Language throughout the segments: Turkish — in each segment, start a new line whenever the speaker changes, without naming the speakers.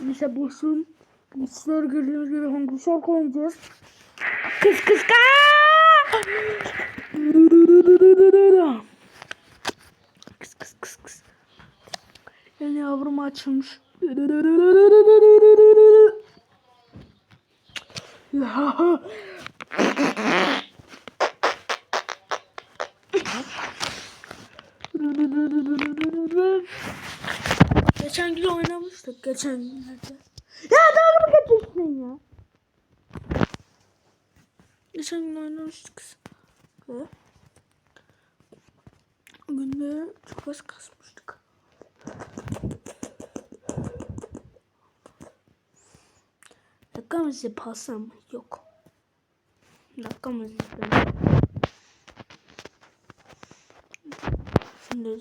Neyse boşun. Güçler gördüğünüz gibi hangi şarkı oynayacağız? Kız kız. Kız kız kız kız. Yani yavrum açılmış. Geçen gün oynamıştık geçen günlerde. Ya dalga mı geçiyorsun ya? Geçen gün oynamıştık. Ve bugün de çok az kasmıştık. Dakika mı size pasam? Yok. Dakika mı size? Şimdi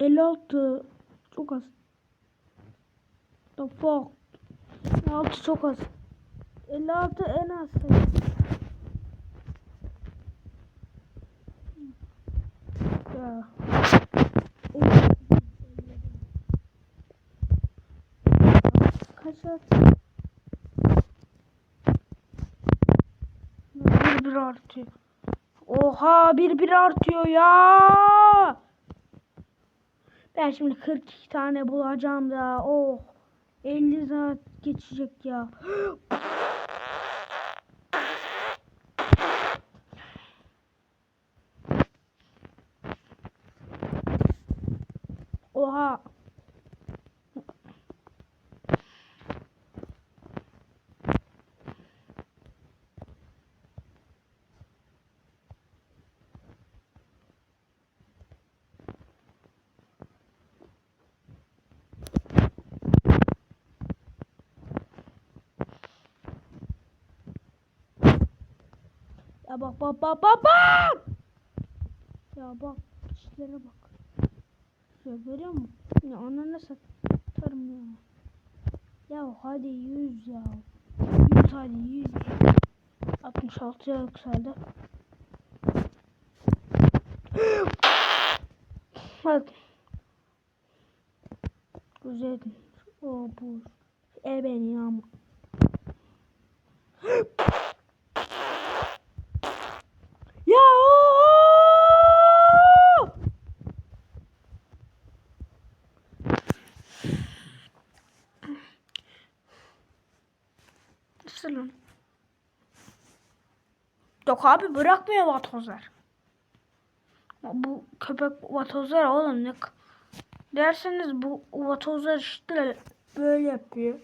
56 çok az. The fuck. 56 çok az. 56 en az. Ya. Kaç artı? Bir bir artıyor. Oha bir bir artıyor ya. Ben şimdi 42 tane bulacağım da. Oh. 50 saat geçecek ya. Oha. Ya bak bak bak bak bak. Ya bak işlere bak. Ya görüyor musun? Ya ananı satarım ya. Ya hadi 100 ya. 100 hadi 100. 66'ya yükseldi. Bak. Güzel. O bu. E beni ya. Ya o! Lan. Yok abi bırakmıyor vatozlar. Bu köpek vatozlar oğlum ne derseniz bu vatozlar işte böyle yapıyor.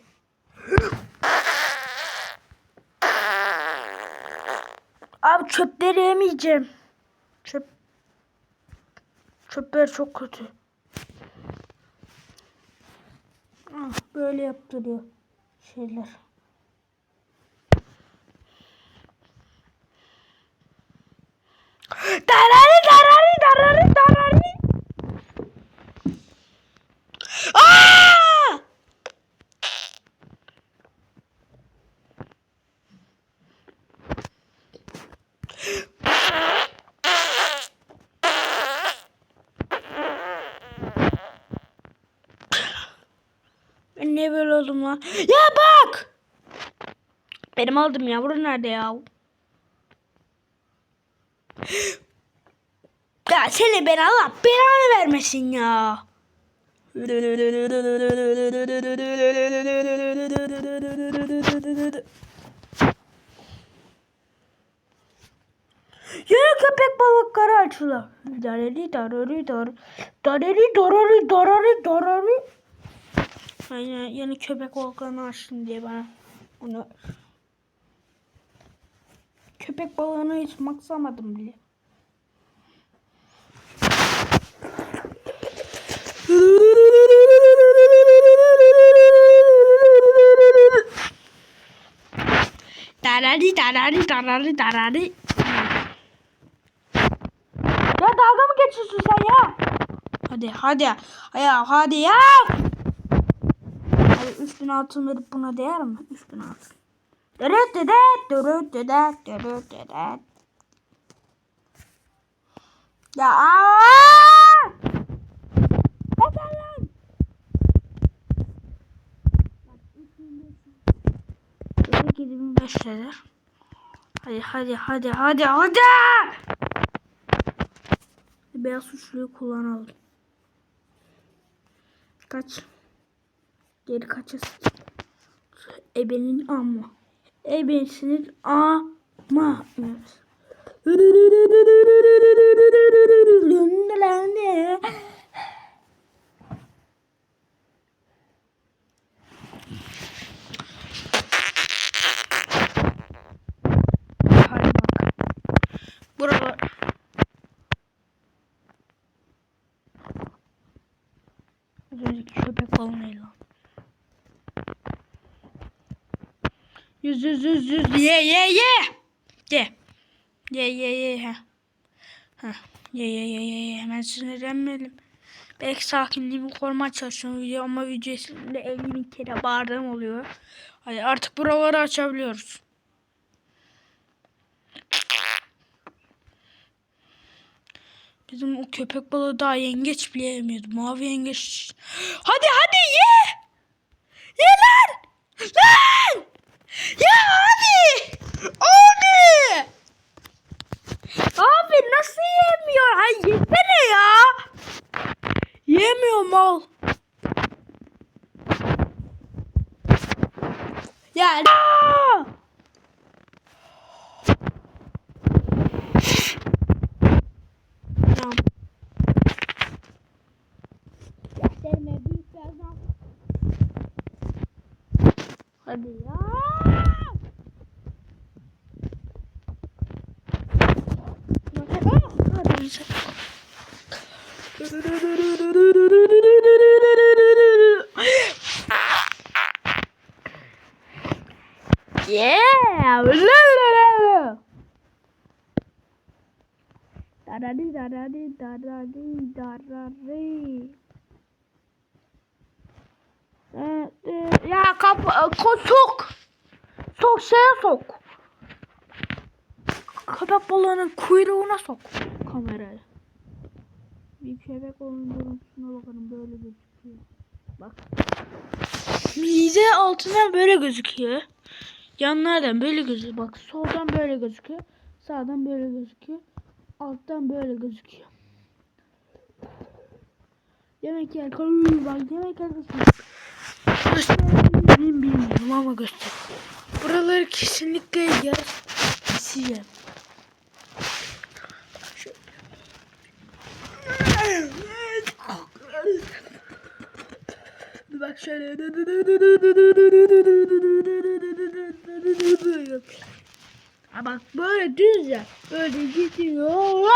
Abi çöpleri yemeyeceğim. Çöp. Çöpler çok kötü. Ah, böyle yaptırıyor şeyler. Darari darari darari darari. Aa! Lan? Ya bak! Benim aldığım yavru nerede ya? Ya seni ben Allah belanı vermesin ya. Yine köpek balıkları açılır. Darari darari dar. Darari darari darari darari. Aynen yeni köpek balıklarını açtım diye bana onu köpek balığını hiç maksamadım bile. Darari darari darari darari. Ya dalga mı geçiyorsun sen ya? Hadi hadi ya hadi ya. Hadi 3000 altın verip buna değer mi? 3000 altın. Dırıt dıdıt dırıt dıdıt dırıt dıdıt. Ya aaa! Yeter lan! Dedik 75 lira. Hadi hadi hadi hadi hadi! Beyaz suçluyu kullanalım. Kaç? Geri kaçız? Ebenin ama. Ebesinin ama. Evet. Hadi bak. Buralar. Az önceki köpek balığıyla. lan. Yüz yüz yüz yüz ye ye ye. De. Ye ye ye. Ha. Ha. Ye ye ye ye ye. Hemen sinirlenmeyelim. Belki sakinliğimi korumaya çalışıyorum video ama video içinde 50 bin kere bağırdığım oluyor. Hadi artık buraları açabiliyoruz. Bizim o köpek balığı daha yengeç bile yemiyordu. Mavi yengeç. Hadi hadi ye! Ye! Lan! Ya hadi! Abi! Abi nasıl yemiyor? Hay yesene ya! Yemiyor mal. Ya Aa! Tamam. Gösterme büyük birazdan. Hadi ya. Hadi bize. Yeah! Darari darari darari darari. Ee, e, ya kap sok. Sok şeye sok. Köpek balığının kuyruğuna sok kamerayı. Bir köpek balığının görüntüsüne bakalım böyle gözüküyor. Bak. Mize altından böyle gözüküyor. Yanlardan böyle gözüküyor. Bak soldan böyle gözüküyor. Sağdan böyle gözüküyor. Alttan böyle gözüküyor. Yemek yer. Bak yemek yer. Gösterebilirim bilmiyorum ama göster. Buraları kesinlikle yer. Sileceğim. Bak şöyle. Bak böyle düz ya. Böyle gidiyor.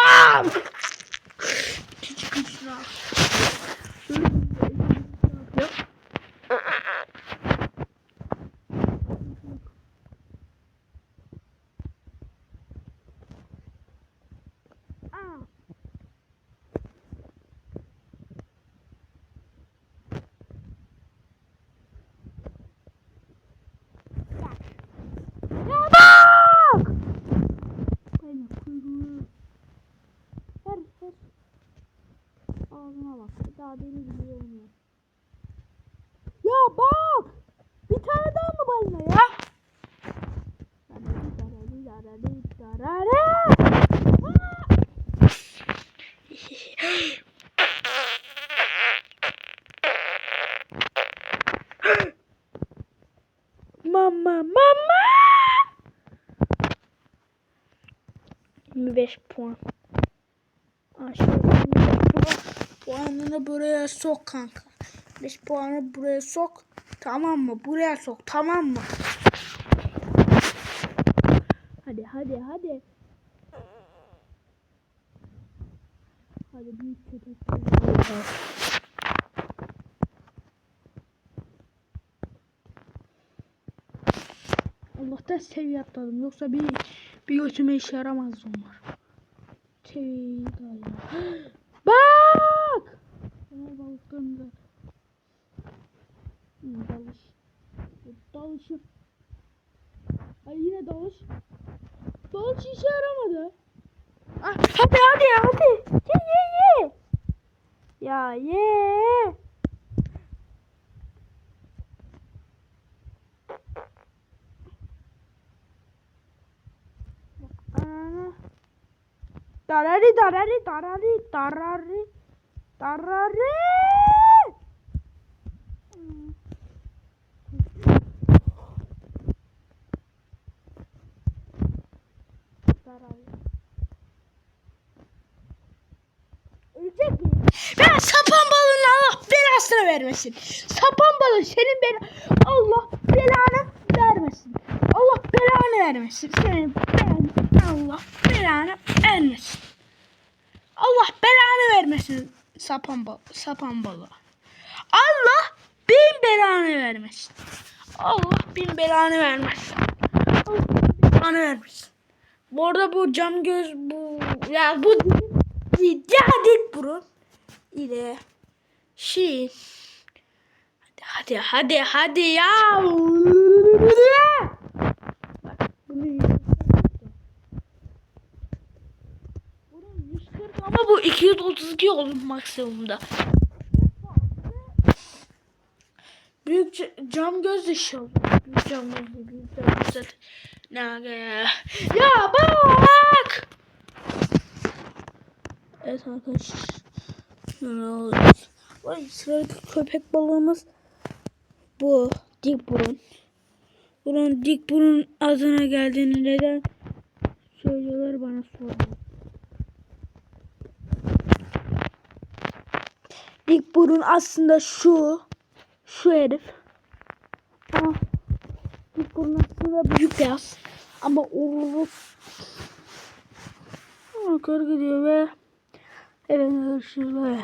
Puan. Aşağı 25 puan. Puanını buraya sok kanka. 5 puanı buraya sok. Tamam mı? Buraya sok. Tamam mı? Hadi hadi hadi. Hadi büyük köpek. Allah'tan seviye atladım. Yoksa bir bir götüme işe yaramaz onlar. Ya. Bak! Balıklarım da. Hı, dalış. Dalışım. Ay yine dalış. Dalış işe yaramadı. Ah, hadi hadi hadi. Ye ye ye. Ya ye. Ananı. Darari darari darari darari darari. Ben sapan balığını Allah belasını vermesin. Sapan balığı senin bela Allah belanı vermesin. Allah belanı vermesin. Senin belanı Allah belanı vermesin. Allah belanı vermesin sapan balığı. Sapan balığı. Allah bin belanı vermesin. Allah bin belanı vermesin. Allah bin belanı vermesin. Bu arada bu cam göz bu ya bu ya dik burun ile şey hadi hadi hadi ya Bak, bunu ama bu 232 olur maksimumda. Büyük ca- cam göz olur. Büyük cam göz büyük cam göz. Ne ya. Bak. Evet arkadaşlar. Şöyle alıyoruz. Vay sıradaki köpek balığımız bu. Dik burun. Bunun dik burun adına geldiğini neden söylüyorlar bana sorun. Dik burun aslında şu. Şu herif. Ama dik burun aslında büyük beyaz. Ama o Yukarı gidiyor ve evet görüşürüz.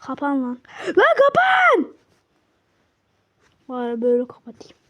Kapan lan. Lan kapan! Bari böyle kapatayım.